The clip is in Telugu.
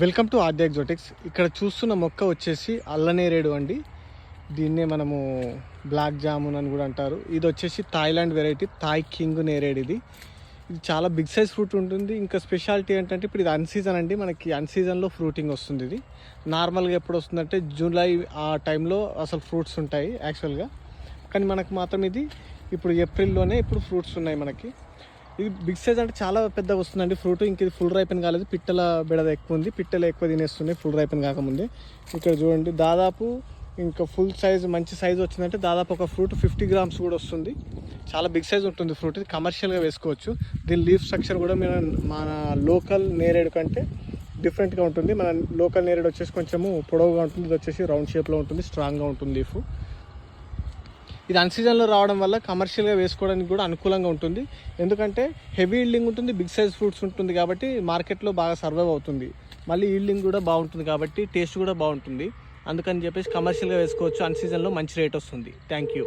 వెల్కమ్ టు ఆద్య ఎగ్జోటిక్స్. ఇక్కడ చూస్తున్న మొక్క వచ్చేసి అల్లనేరేడు అండి. దీన్నే మనము బ్లాక్ జామున్ అని కూడా అంటారు. ఇది వచ్చేసి థాయిలాండ్ వెరైటీ థాయ్ కింగ్ నేరేడు ఇది. ఇది చాలా బిగ్ సైజ్ ఫ్రూట్ ఉంటుంది. ఇంకా స్పెషాలిటీ ఏంటంటే ఇప్పుడు ఇది అన్సీజన్ అండి. మనకి అన్సీజన్లో ఫ్రూటింగ్ వస్తుంది ఇది. నార్మల్గా ఎప్పుడు వస్తుందంటే జూలై ఆ టైంలో అసలు ఫ్రూట్స్ ఉంటాయి యాక్చువల్గా. కానీ మనకు మాత్రం ఇది ఇప్పుడు ఏప్రిల్లోనే ఇప్పుడు ఫ్రూట్స్ ఉన్నాయి మనకి. ఇది బిగ్ సైజ్ అంటే చాలా పెద్దగా వస్తుందండి. ఫ్రూట్ ఇంక ఇది ఫుల్ రైపెన్ కాలేదు. పిట్టల బిడద ఎక్కువ ఉంది. పిట్టలు ఎక్కువ తినేస్తున్నాయి. ఫుల్ రైపెన్ కాకముందే. ఇక్కడ చూడండి దాదాపు ఇంకా ఫుల్ సైజ్ మంచి సైజ్ వచ్చిందంటే దాదాపు ఒక ఫ్రూట్ ఫిఫ్టీ గ్రామ్స్ కూడా వస్తుంది. చాలా బిగ్ సైజ్ ఉంటుంది ఫ్రూట్. ఇది కమర్షియల్గా వేసుకోవచ్చు. దీని లీఫ్ స్ట్రక్చర్ కూడా మన మన లోకల్ నేరేడు కంటే డిఫరెంట్గా ఉంటుంది. మన లోకల్ నేరేడు వచ్చేసి కొంచెము పొడవుగా ఉంటుంది. ఇది వచ్చేసి రౌండ్ షేప్లో ఉంటుంది. స్ట్రాంగ్గా ఉంటుంది లీఫ్. ఇది అన్సీజన్లో రావడం వల్ల కమర్షియల్గా వేసుకోవడానికి కూడా అనుకూలంగా ఉంటుంది. ఎందుకంటే హెవీ ఈల్డింగ్ ఉంటుంది బిగ్ సైజ్ ఫ్రూట్స్ ఉంటుంది కాబట్టి మార్కెట్లో బాగా సర్వైవ్ అవుతుంది. మళ్ళీ ఈల్డింగ్ కూడా బాగుంటుంది కాబట్టి టేస్ట్ కూడా బాగుంటుంది. అందుకని చెప్పేసి కమర్షియల్గా వేసుకోవచ్చు. అన్సీజన్లో మంచి రేట్ వస్తుంది. Thank you